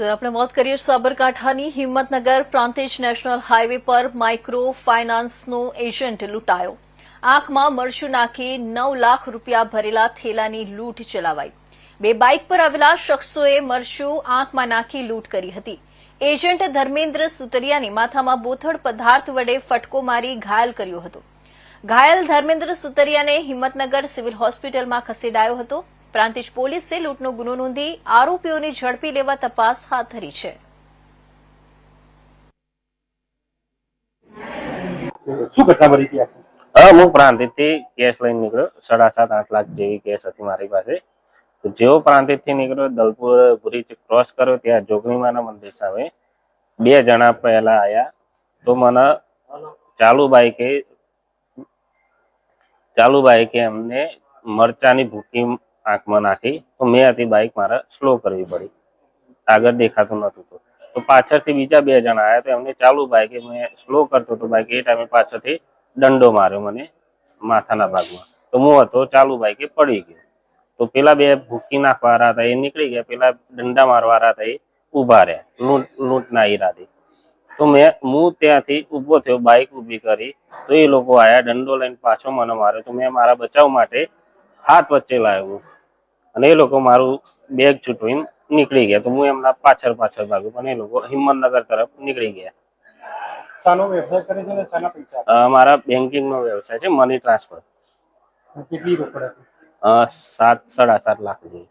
આપણે વાત કરીએ સાબરકાંઠાની હિંમતનગર પ્રાંતિજ નેશનલ હાઈવે પર માઇક્રો ફાઇનાન્સનો એજન્ટ લૂંટાયો. આંખમાં મરચું નાખી નવ લાખ રૂપિયા ભરેલા થેલાની લૂંટ ચલાવાઈ. બે બાઇક પર આવેલા શખ્સોએ મરચું આંખમાં નાખી લૂંટ કરી હતી. એજન્ટ ધર્મેન્દ્ર સુતરિયાની માથામાં બોથડ પદાર્થ વડે ફટકો મારી ઘાયલ કર્યો હતો. ઘાયલ ધર્મેન્દ્ર સુતરિયાને હિંમતનગર સિવિલ હોસ્પિટલમાં ખસેડાયો હતો. પ્રાંતિજ પોલીસે લૂંટનો ગુનો નોંધી આરોપીઓને ઝડપી લેવા તપાસ હાથ ધરી છે. શું ઘટના બની હતી હા હું પ્રાંતિજથી કેસ લઈને નીકળ્યો. સાડા સાત આઠ લાખ જેવી કેસ હતી મારી પાસે. તો જેવો પ્રાંતિજથી નીકળ્યો દલપુર બ્રિજ ક્રોસ કર્યો ત્યાં જોગણીમાના મંદિર સામે બે જણા પહેલા આયા. તો મને ચાલુ બાઈકે ચાલુ બાઈકે એમને મરચાની ભૂકી આંખમાં નાખી, તો મેં હતી બાઈક મારે સ્લો કરવી પડી. આગળ દેખાતું નતું તો. પાછળથી બીજા બે જણા આવ્યા તો એમને ચાલુ બાઇક મેં સ્લો કરતો હતો બાઈક એ ટાઈમે પાછળથી દંડો માર્યો મને માથાના ભાગમાં. તો હું હતો, ચાલુ બાઈકે પડી ગયો. તો પેલા બે ભૂકી નાખવાળા હતા, એ નીકળી ગયા. પેલા દંડા મારવાળા હતા, એ ઊભા રહ્યા, લૂંટ, લૂંટના ઈરાદે. તો મેં, હું ત્યાંથી ઊભો થયો બાઈક ઊભી કરી, તો એ લોકો આયા, દંડો લઈને પાછો મને માર્યો. તો મેં મારા બચાવ માટે હાથ વચ્ચે લાવ્યો. અને એ લોકો મારું બેગ છૂટવીને નીકળી ગયા. તો હું એમના પાછળ પાછળ ભાગ્યો પણ એ લોકો હિંમતનગર તરફ નીકળી ગયા. શાનો વ્યવસાય કરે છે ને પૈસા મારા બેન્કિંગ નો વ્યવસાય છે મની ટ્રાન્સફર કેટલી રોકડ હતી? સાત સાડા સાત લાખ જેવી.